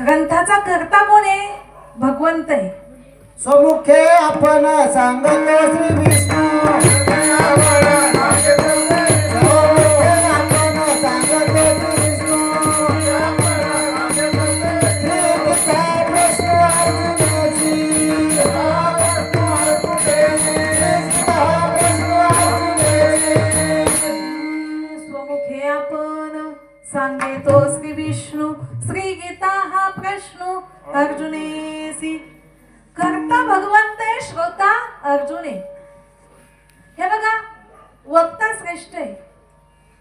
ग्रंथाचा करता कोण आहे? भगवंत आहे. समुखे आपण सांगतो श्री विष्णू. अर्जुनेसी करता भगवंत आहे श्रोता अर्जुने. हे बघा वक्ता श्रेष्ठ आहे.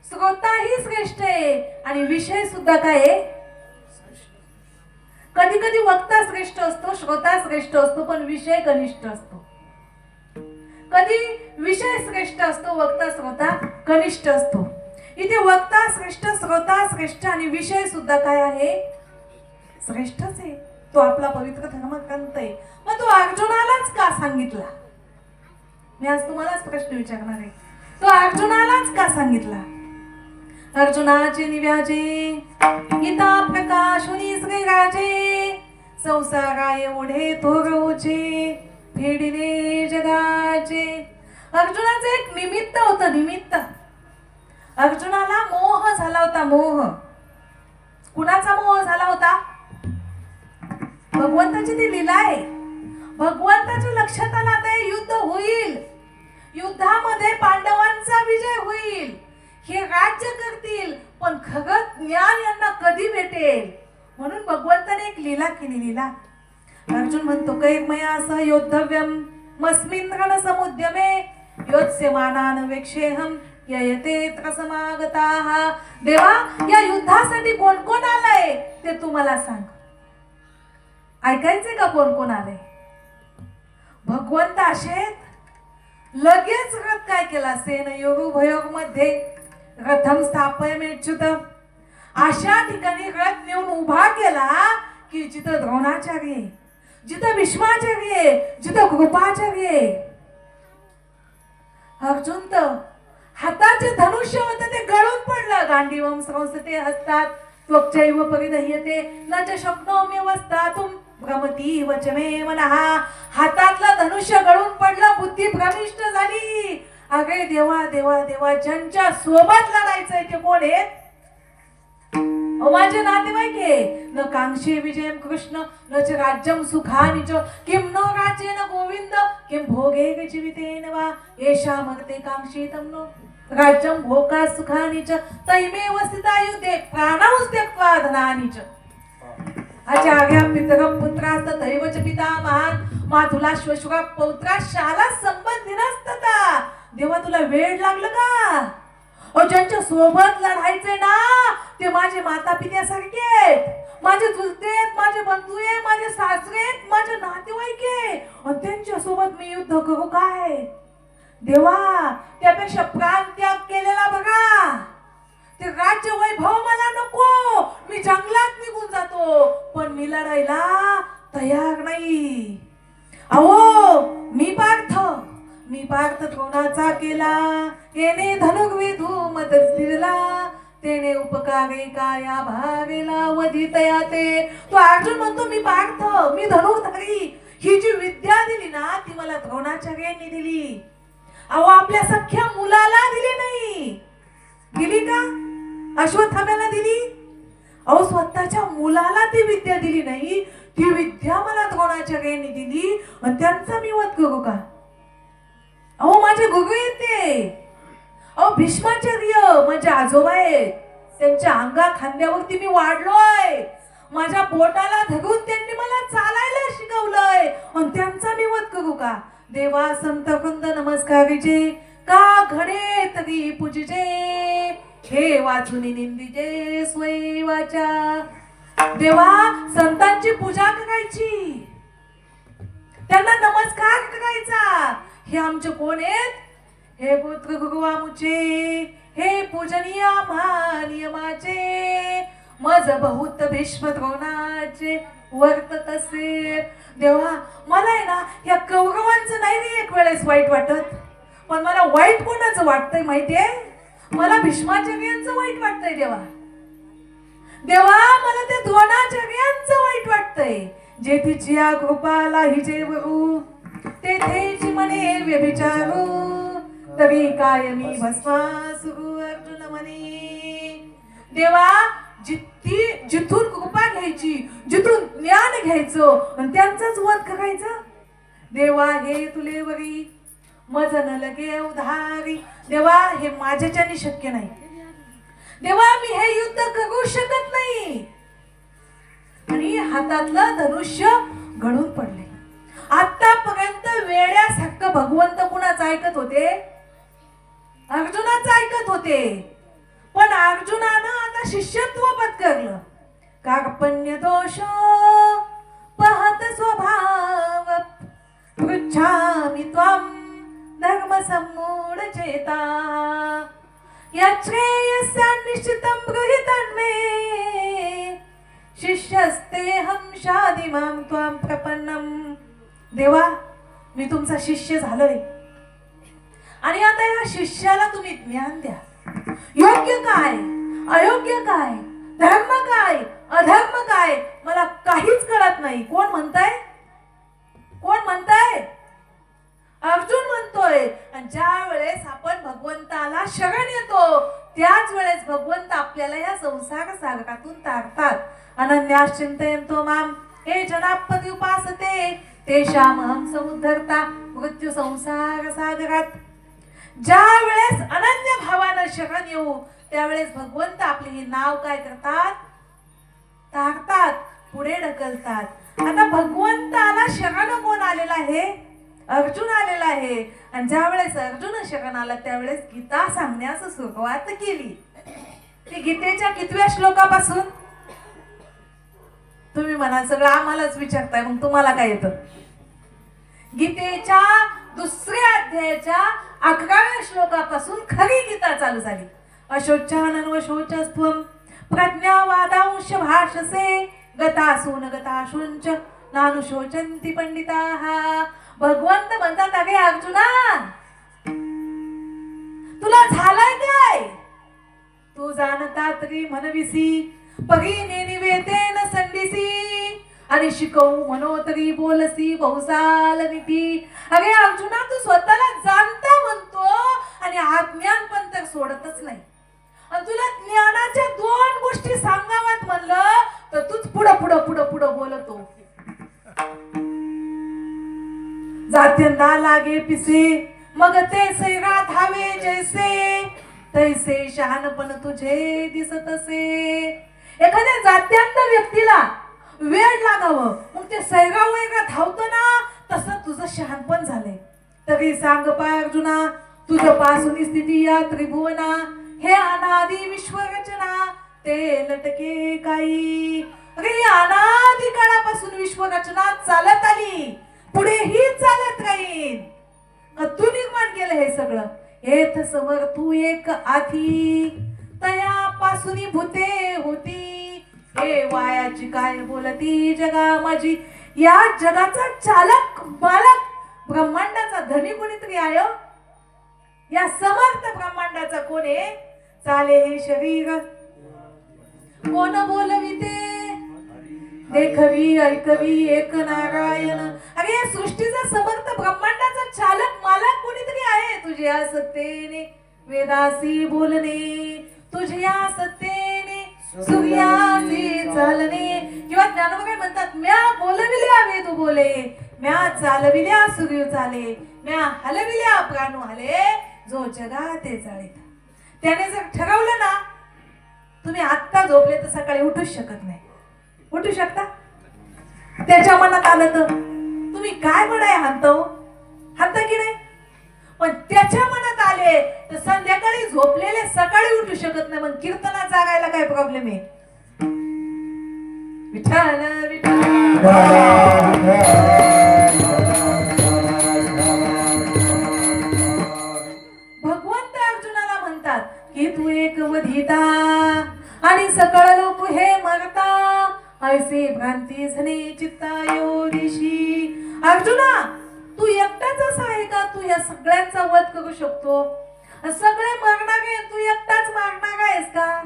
श्रोताही श्रेष्ठ आहे आणि विषय सुद्धा काय आहे? कधी कधी वक्ता श्रेष्ठ असतो श्रोता श्रेष्ठ असतो पण विषय कनिष्ठ असतो. कधी विषय श्रेष्ठ असतो वक्ता श्रोता कनिष्ठ असतो. इथे वक्ता श्रेष्ठ श्रोता श्रेष्ठ आणि विषय सुद्धा काय आहे? श्रेष्ठच आहे. तो आपला पवित्र धर्मग्रंथ आहे मग तो अर्जुनालाच का सांगितला? मी आज तुम्हालाच प्रश्न विचारणार आहे. तो अर्जुनालाच का सांगितला? अर्जुनाचे निव्याजे गीता प्रकाशुनी श्री राजे संसारा एवढे थोरवचे फेडिले जगाचे. अर्जुनाचं एक निमित्त होतं निमित्त. अर्जुनाला मोह झाला होता मोह. कुणाचा मोह झाला होता? भगवंताची ती लीला आहे. भगवंताच्या लक्षात आला आता युद्ध होईल. युद्धामध्ये पांडवांचा विजय होईल. हे राज्य करतील पण खगत ज्ञान यांना कधी भेटेल? म्हणून भगवंताने एक लीला केली लीला अर्जुन म्हणतो कैर्मया असं योद्धव्यम मस्मिन समुद्यमे योत्स्यमानान वेक्षेहम ययते समागता देवा या युद्धासाठी कोण कोण आलाय? ते तू मला सांग. ऐकायचे का कोण कोण आले भगवंत आशेत लगेच रथ काय केला? सेन योगमध्ये रथम स्थापय मेच्युत अशा ठिकाणी रथ नेऊन उभा केला की जिथं द्रोणाचार्य जिथं भीष्माचार्य जिथं कृपाचार्य अर्जुन तर हाताचे धनुष्य होत ते गळून पडलं. गांडीवम संस्थते हसतात त्वचैव परिदह्यते न च शक्नोम्य वस्तातुम भ्रमती वचमे मनहा हातातलं धनुष्य गळून पडलं बुद्धी भ्रमिष्ट झाली. अगे देवा देवा देवा ज्यांच्या सोबत लढायचंय ते कोण आहेत? माझे नातेवाईक हे न कांक्षे विजयम कृष्ण न च राज्यम सुखानि च. किं नो न गोविंद किं भोगे जीवितेन वा येषा मगते कांक्षितं नो. राज्यम भोगा सुखानि च. तैमेव स्थिता युद्धे प्राणौ त्यक्त्वा धनानि च. आचार्या पितरं पुत्रास्त दैव च पिता महान. मातुला श्वशुरा पौत्रा शाला संबंधिनस्तता देवा तुला वेळ लागलं का? ओ ज्यांच्या सोबत लढायचे ना ते माझे माता पित्यासारखे आहेत. माझे चुलते माझे बंधू आहे माझे सासरे आहेत माझे नातेवाईक आहे आणि त्यांच्यासोबत मी युद्ध करू काय? देवा त्यापेक्षा प्राण त्याग केलेला बघा. ते राज्य वैभव मला नको. मी जंगलात निघून जातो. पण मी लढायला तयार नाही. अहो मी पार्थ. मी पार्थ द्रोणाचा केला. येणे धनुर्विधू मदत फिरला तेने उपकारे काया वधी वधितया ते तो अर्जुन म्हणतो मी पार्थ मी धनुर्धारी. ही जी विद्या दिली ना ती मला द्रोणाचार्यांनी दिली. अहो आपल्या सख्या मुलाला दिली नाही. दिली का? अश्वत्थाम्याला दिली? अहो स्वतःच्या मुलाला ती विद्या दिली नाही. ती विद्या मला द्रोणाचार्यांनी दिली आणि त्यांचा मी वध करू का? अहो माझे गुरु येते. अहो भीष्माचार्य माझे आजोबा आहेत. त्यांच्या अंगा खांद्यावरती मी वाढलोय. माझ्या पोटाला धरून त्यांनी मला चालायला शिकवलंय. आणि त्यांचा मी वध करू का? देवा संत नमस्कार विजे का घडे तरी पूजिजे? हे वाचून निंदिजे स्वय वाचा देवा संतांची पूजा करायची. त्यांना नमस्कार करायचा. हे आमचे कोण आहेत? हे पुत्र गुरु आमुचे हे पूजनीय महानियमाचे मज बहुत भीष्म द्रोणाचे वर्त तसे. देवा मला आहे ना या कौरवांचं नाही रे एक वेळेस वाईट वाटत पण मला वाईट कोणाचं वाटतंय माहितीये? मला भीष्माचार्यांचं वाईट वाटतंय देवा. देवा मला ते द्रोणाचार्यांचं वाईट वाटतंय. जेथे जिया कृपाला हिचे वरू तेथेची म्हणे व्यभिचारू. तरी काय मी भस्मासुरू अर्जुन म्हणे देवा जिथी जिथून कृपा घ्यायची जिथून ज्ञान घ्यायचं आणि त्यांचाच वध करायचं देवा हे तुले वरी मज न लगे उधारी. देवा हे माझ्याच्याने शक्य नाही. देवा मी हे युद्ध करू शकत नाही. आणि हातातलं धनुष्य घडून पडले. आतापर्यंत हक्क भगवंत कुणाच ऐकत होते? अर्जुनाचं ऐकत होते. पण अर्जुनानं आता शिष्यत्व पत्करलं. कार्पण्य दोष पहत स्वभाव. पृच्छामि धर्म धर्मसम्मूढ चेता यच्छ्रेयस्यान्निश्चितं गृहीतन्मे। शिष्यस्तेऽहं शादिमां त्वां प्रपन्नम देवा मी तुमचा शिष्य झालोय. आणि आता या शिष्याला तुम्ही ज्ञान द्या. योग्य काय? अयोग्य काय? धर्म काय? अधर्म काय? मला काहीच कळत नाही. कोण म्हणताय? कोण म्हणताय? अर्जुन म्हणतोय आणि ज्या वेळेस आपण भगवंताला शरण येतो त्याच वेळेस भगवंत आपल्याला या संसार सागरातून तारतात. अनन्यास चिंतयंतो माम हे जनापती उपासते तेषाम अहम समुद्धरता मृत्यू संसार सागरात. ज्या वेळेस अनन्य भावानं शरण येऊ त्यावेळेस भगवंत आपले हे नाव काय करतात? तारतात पुढे ढकलतात. आता भगवंताला शरण कोण आलेला आहे? अर्जुन आलेला आहे. आणि ज्या वेळेस अर्जुन शरण आला त्यावेळेस गीता सांगण्यास सुरुवात केली. ती गीतेच्या कितव्या श्लोकापासून? तुम्ही म्हणाल सगळं आम्हालाच विचारताय मग तुम्हाला काय येतं? गीतेच्या दुसऱ्या अध्यायाच्या अकराव्या श्लोकापासून खरी गीता चालू झाली. अशोचानन व शोचस्त्वम प्रज्ञावादांश भाषसे गतासून गताशुंच नानुशोचंती पंडिता। भगवंत म्हणतात अगे अर्जुना तुला झालाय काय? तू जाणता तरी म्हणविसी पगी निवेतेन संडिसी आणि शिकवू म्हणो तरी बोलसी बहुसाल निधी. अरे अर्जुना तू स्वतःला जाणता म्हणतो आणि आत्म्यान पण तर सोडतच नाही. आणि तुला ज्ञानाच्या दोन गोष्टी सांगाव्यात म्हणलं तर तूच पुढं पुढं पुढं पुढं बोलतो. जात्यंदा लागे पिसे. मग ते सैरा धावे जैसे. तैसे शहाणपण तुझे दिसत असे. एखाद्या जात्यांत व्यक्तीला वेळ लागावं. मग ते सैरा वैरा धावतं ना तसं तुझं शहाणपण झालंय. तरी सांग पाय अर्जुना तुझं पासून स्थिती या त्रिभुवना. हे अनादी विश्वरचना ते लटके काही. अरे अनादि अनादी काळापासून विश्वरचना चालत आली. केलं हे सगळं? हेत समर तू एक आधी. तया पासून भूते होती. हे वायाची काय बोलती जगा माझी? या जगाचा चालक मालक ब्रह्मांडाचा धनी कोणीतरी आय हो? या समर्थ ब्रह्मांडाचा कोण आहे? चाले हे शरीर. कोण बोलविते? देखवी ऐकवी एक नारायण. अरे या सृष्टीचा समर्थ ब्रह्मांडाचा चालक मालक कोणीतरी आहे? तुझ्या सत्तेने वेदासी बोलणे तुझ्या सत्तेने सूर्यासी चालणे. किंवा ज्ञानोबा काय म्हणतात म्या बोलविल्या वेद बोले म्या चालविल्या सूर्य चाले म्या हलविल्या प्राणू हले जो जगा ते चालित त्याने जर ठरवलं ना तुम्ही आत्ता झोपले तर सकाळी उठूच शकत नाही. उठू शकता? त्याच्या मनात आलं तर. तुम्ही काय म्हणाय हाणतो हाणता की नाही? पण त्याच्या मनात आले तर संध्याकाळी झोपलेले सकाळी उठू शकत नाही. मग कीर्तनात जागायला काय प्रॉब्लेम आहे? विठाल भगवंत अर्जुनाला म्हणतात की तू एक वधिता आणि सकळ लोक हे मरता. ऐसे भ्रांती झने चित्ता दिशी अर्जुना तू एकटाच असा आहे का? तू या सगळ्यांचा वध करू शकतो. सगळे मागणार आहे तू एकटाच मागणार आहेस का?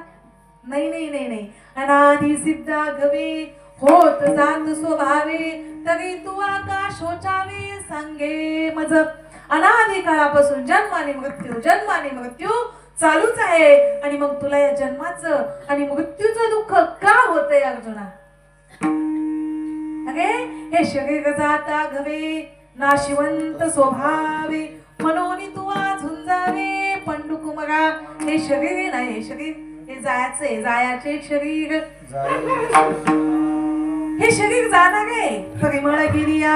नाही नाही नाही नाही. अनादि सिद्धा गवे होत जात स्वभावे तरी तू आकाश होचावे सांगे मज. अनादि काळापासून जन्म आणि मृत्यू जन्म आणि मृत्यू चालूच आहे. आणि मग तुला या जन्माचं आणि मृत्यूचं दुःख का होतंय अर्जुना? अगे हे शरीर जाता घवे नाशिवंत स्वभावे मनोनी तू झुंजावे पंडू कुमरा हे शरीर नाही हे शरीर हे जायचे जायाचे शरीर. हे शरीर जाणार आहे परिमळ गिरिया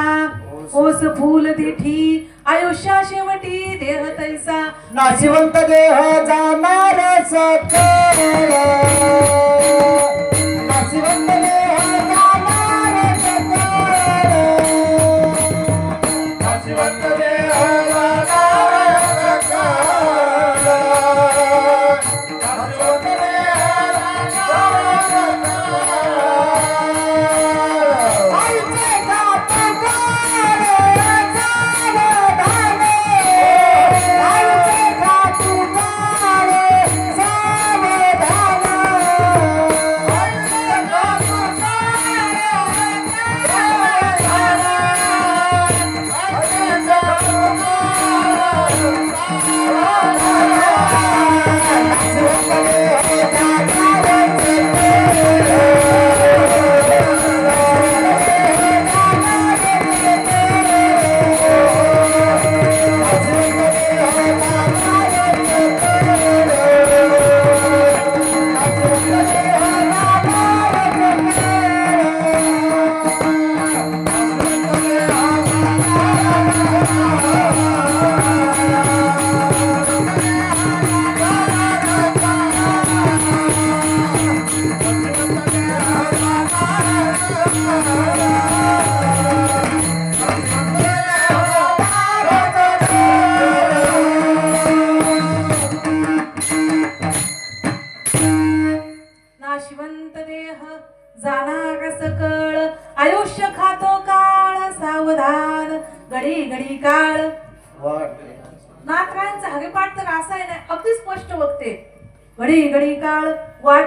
ओस फूल दिठी आयुष्या शेवटी देह तैसा. नाशिवंत देह जाणार सकळ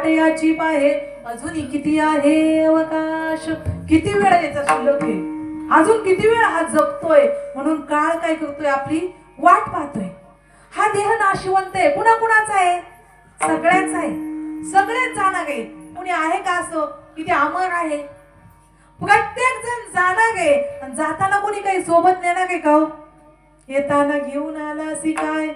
याची पाहे अजूनही किती आहे अवकाश? किती वेळ याचा शिल्लक आहे? अजून किती वेळ हा जगतोय म्हणून काळ काय करतोय? आपली वाट पाहतोय. हा देह नाशिवंत आहे. कुणा कुणाचा आहे? सगळ्याच आहे. सगळेच जाणार आहे कुणी आहे का असं? की ते अमर आहे? प्रत्येक जण जाणार आहे आणि जाताना कोणी काही सोबत नेणार आहे का हो? येताना घेऊन आलासी काय?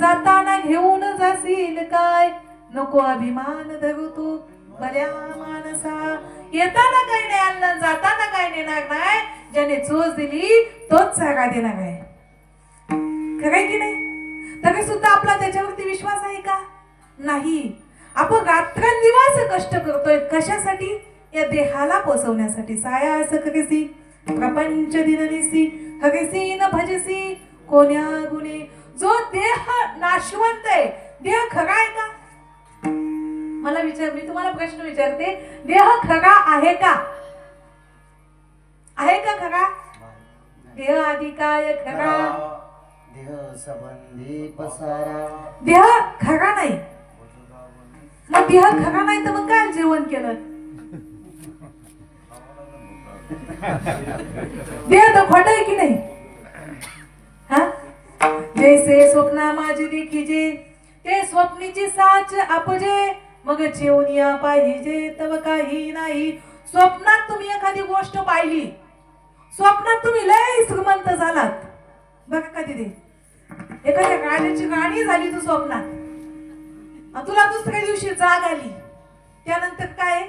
जाताना घेऊन जाशील काय? नको अभिमान धरू तू. बऱ्या माणसा. येताना काही नाही आणलं जाताना काही नेणार नाही ज्याने चोच दिली तोच सागा देणार आहे. खरंय की नाही? तरी सुद्धा आपला त्याच्यावरती विश्वास आहे का? नाही. आपण रात्रंदिवस कष्ट करतोय. कशासाठी? या देहाला पोचवण्यासाठी साया असं खरेसी प्रपंच दिननिसी. हरेसी न भजसी. कोण्या गुणे? जो देह नाशवंत आहे. देह खरा आहे का? मला विचार मी तुम्हाला प्रश्न विचारते देह खरा आहे का? आहे का खरा? देह आधी काय खरा? देह संबंधी पसारा. देह खरा नाही. मग देह खरा नाही तर मग काय जेवण केलं? देह तर खोट आहे की नाही? हा? जैसे स्वप्ना माझी देखीजे ते स्वप्नीची साच आपजे. मग जेवणिया पाहिजे तव काही नाही. स्वप्नात तुम्ही एखादी गोष्ट पाहिली. स्वप्नात तुम्ही लय श्रीमंत झालात. बघा कधी ते एखाद्या गाण्याची गाणी झाली तू स्वप्नात. तुला दुसऱ्या दिवशी जाग आली. त्यानंतर काय?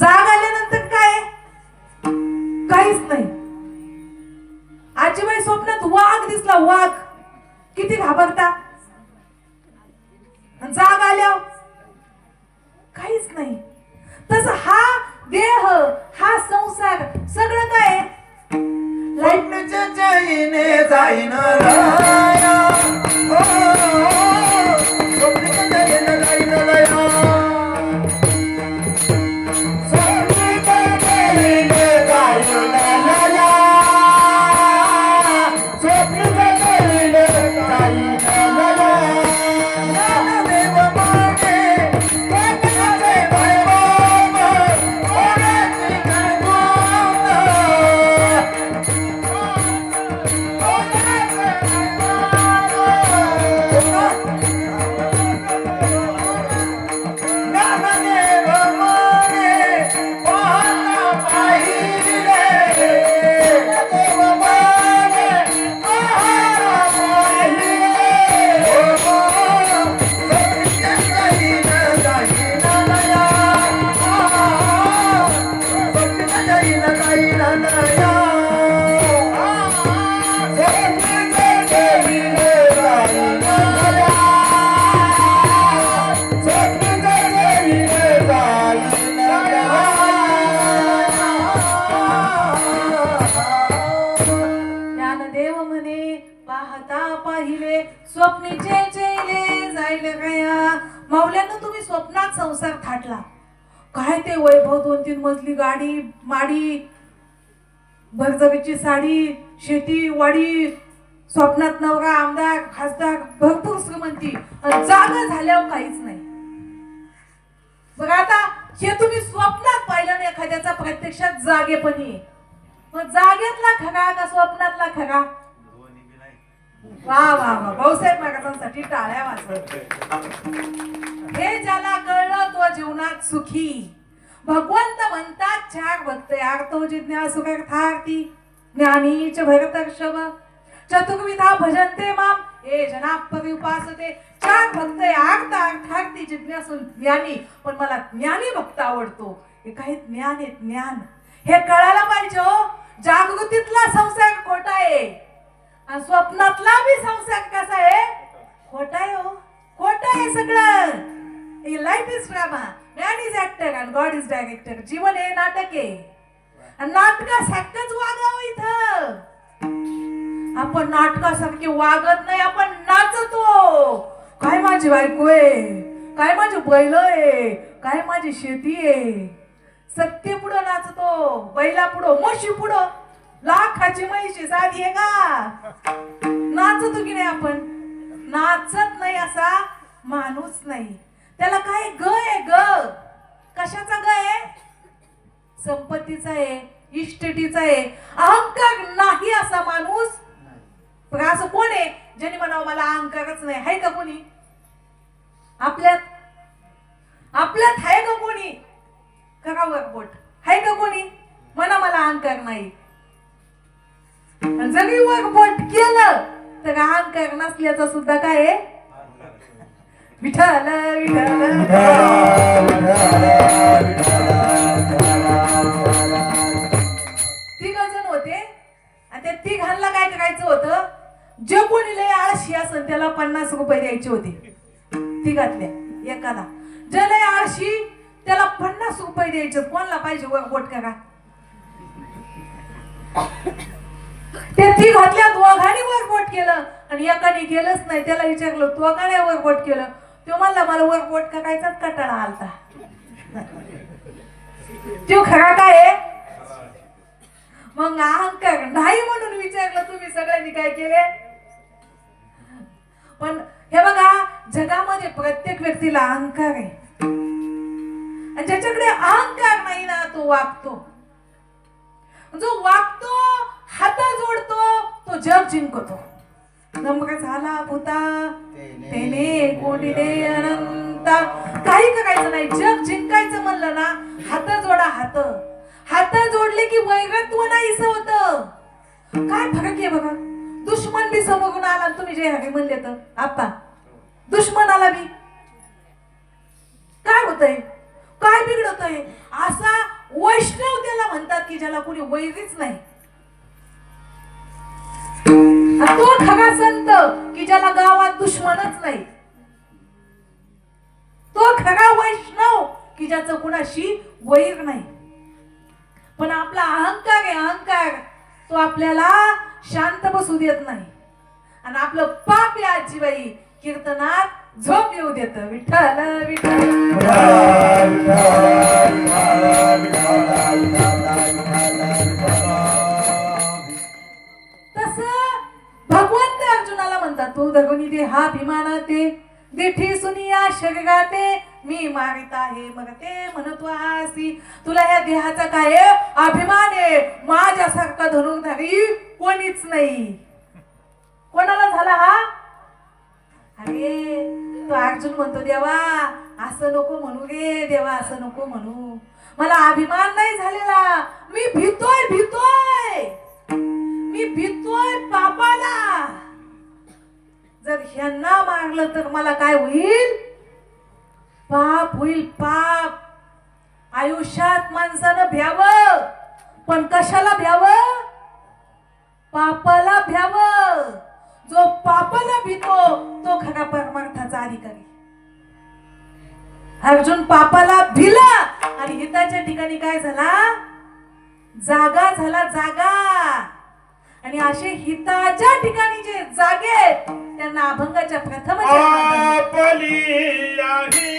जाग आल्यानंतर काय? काहीच नाही. आजीबाई स्वप्नात वाघ दिसला वाघ. किती घाबरता. চাই না माऊल्यांना तुम्ही स्वप्नात संसार थाटला. काय ते वैभव दोन तीन मजली गाडी माडी भरजबीची साडी शेती वाडी स्वप्नात नवरा आमदार खासदार भरपूर श्रीमंती. जागा झाल्यावर काहीच नाही. बघा आता हे तुम्ही स्वप्नात पाहिलं ना एखाद्याचा प्रत्यक्षात जागेपणी. मग जागेतला खरा का स्वप्नातला खरा? वा वा वा. भाऊसाहेब मागासांसाठी टाळ्या वाजवत हे ज्याला कळलं तो जीवनात सुखी. भगवंत म्हणतात चार भक्त यार तो जिज्ञासु ज्ञानी ज्ञानीच भरतर्षभ चतुर्विधा भजनते माम. हे जनापदी उपासते. चार भक्त यार अर्थार्थी जिज्ञासू ज्ञानी. पण मला ज्ञानी भक्त आवडतो. हे काही ज्ञान आहे ज्ञान. हे कळायला पाहिजे हो. जागृतीतला संसार खोटा आहे. आणि स्वप्नातला बी संसार कसा आहे? खोटा आहे हो. खोट आहे सगळं. Life is drama man is actor and God is director जीवन हे नाटक आहे. आणि नाटकासारखंच वागावं इथं. आपण नाटकासारखे वागत नाही आपण नाचतो. काय माझी बायको आहे? काय माझी बैल आहे? काय माझी शेती आहे? सत्य पुढं नाचतो बैला पुढं म्हशी पुढं. लाखाची म्हैशी साधी आहे का? नाचतो की नाही आपण? नाचत नाही असा माणूस नाही. त्याला काय ग आहे ग? कशाचा ग आहे? संपत्तीचा आहे इष्टटीचा आहे. अहंकार नाही असा माणूस. असं कोण आहे? ज्याने म्हणावं मला अहंकारच नाही. आहे का कोणी? आपल्यात? आपल्यात आहे का कोणी? करावर बोट. आहे का कोणी? म्हणा मला अहंकार नाही. जरी वर बोट केलं तर अहंकार नसल्याचा सुद्धा काय आहे? विठाल विठ्ठल तिघ जण होते. आणि त्या तिघांना काय करायचं होतं? जे कोणी लय आळशी असेल त्याला पन्नास रुपये द्यायचे होते. तिघातल्या एकाला. जे लय आळशी त्याला पन्नास रुपये द्यायचे. कोणाला पाहिजे वर बोट करा ते तिघातल्या दोघांनी वर बोट केलं आणि एकाने गेलंच नाही. त्याला विचारलं तू का नाही वर केलं? तो म्हणला मला वर बोट करायचाच कटाळा आलता? तो खरा काय मग अहंकार नाही म्हणून विचारलं तुम्ही सगळ्यांनी काय केले? पण हे बघा जगामध्ये प्रत्येक व्यक्तीला अहंकार आहे. आणि ज्याच्याकडे अहंकार नाही ना तो वागतो. जो वागतो हात जोडतो तो जग जिंकतो. नम्र झाला भूता. तेने कोणी दे अनंता. काही करायचं नाही. जग जिंकायचं म्हणलं ना हात जोडा हात. हात जोडले की वैरत्व नाहीस होत. काय फरक आहे बघा? दुश्मन बी समोरून आला तुम्ही जे हरे म्हणले तर. आपा दुश्मन आला बी काय होतंय? काय बिघडतंय? असा वैष्णव त्याला म्हणतात की ज्याला कोणी वैरीच नाही. तो खरा संत की ज्याला गावात दुश्मनच नाही. तो खरा वैष्णव की ज्याचं कुणाशी वैर नाही. पण आपला अहंकार आहे अहंकार तो आपल्याला शांत बसू देत नाही. आणि आपलं पाप या आजीबाई कीर्तनात झोप येऊ देत. विठ्ठल विठ्ठल. हा भीमाना ते सुनिया शगगाते मी मारित आहे मग ते म्हणतो आसी तुला या देहाचा काय आहे? अभिमान आहे. माझ्यासारखा धनुर्धारी कोणीच नाही. कोणाला झाला हा? अरे तो अर्जुन म्हणतो देवा असं नको म्हणू रे देवा असं नको म्हणू. मला अभिमान नाही झालेला. मी भीतोय भीतोय. मी भीतोय पापाला. जर ह्यांना मारलं तर मला काय होईल? पाप होईल पाप. आयुष्यात माणसानं भ्यावं. पण कशाला भ्यावं? पापाला भ्यावं. जो पापाला भीतो तो खरा परमार्थाचा अधिकारी. अर्जुन पापाला भिला आणि हिताच्या ठिकाणी काय झाला? जागा झाला जागा. आणि असे हिताच्या ठिकाणी जे जागे आहेत, त्यांना अभंगाच्या प्रथम आपली आपली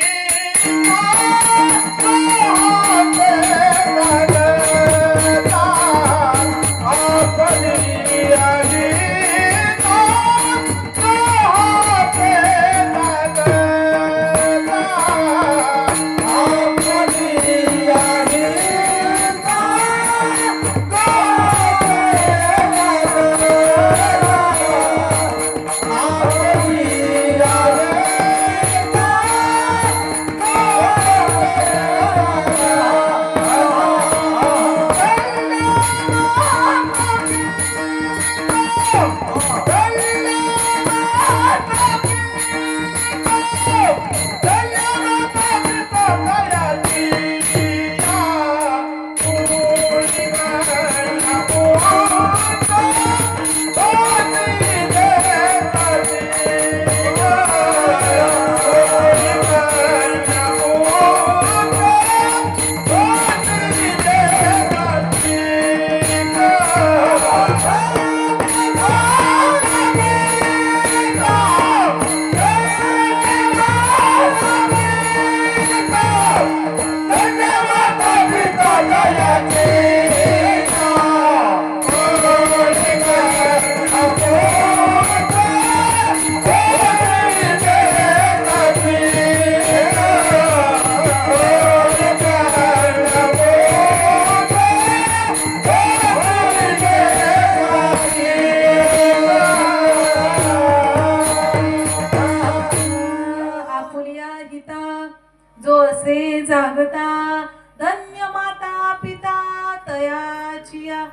दयाचिया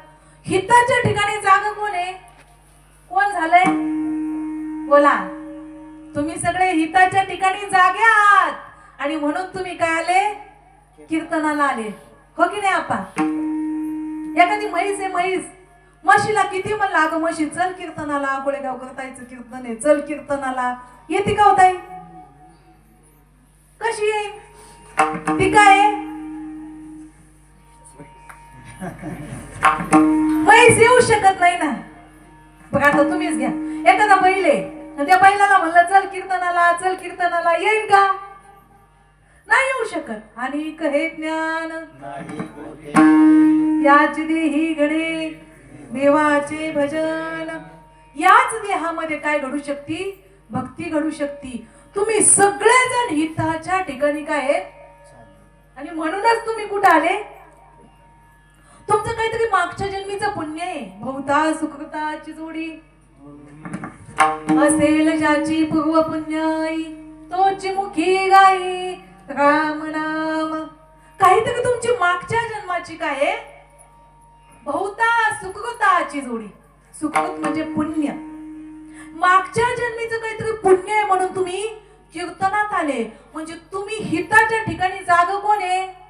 हिताच्या ठिकाणी जाग कोण आहे? कोण झालंय? बोला. तुम्ही सगळे हिताच्या ठिकाणी जागे आहात. आणि म्हणून तुम्ही काय आले? कीर्तनाला आले. हो की नाही आपा एखादी म्हैस आहे म्हैस. म्हशीला किती म्हणलं अगं म्हशी? चल कीर्तनाला गोळेगाव करतायचं कीर्तन आहे. चल कीर्तनाला. येते का होताई कशी आहे? ती काय आहे? येऊ शकत नाही ना. बघ आता तुम्हीच घ्या. एखादा बैल आहे त्या बैलाला म्हणलं चल कीर्तनाला चल कीर्तनाला. येईल का? नाही येऊ शकत. आणि हे ज्ञान. याच देही घडे देवाचे भजन. याच देहामध्ये काय घडू शकती? भक्ती घडू शकती. तुम्ही सगळेजण हिताच्या ठिकाणी काय आणि म्हणूनच तुम्ही कुठं आले? तुमचं काहीतरी मागच्या जन्मीचं पुण्य आहे. भवता सुकृताची जोडी असेल ज्याची पूर्व पुण्याई तोची मुखी गाई. राम नाम. काहीतरी तुमची मागच्या जन्माची काय आहे? बहुता सुकृताची जोडी सुखकृत म्हणजे पुण्य. मागच्या जन्मीचं काहीतरी पुण्य आहे म्हणून तुम्ही कीर्तनात आले. म्हणजे तुम्ही हिताच्या ठिकाणी जाग कोण आहे?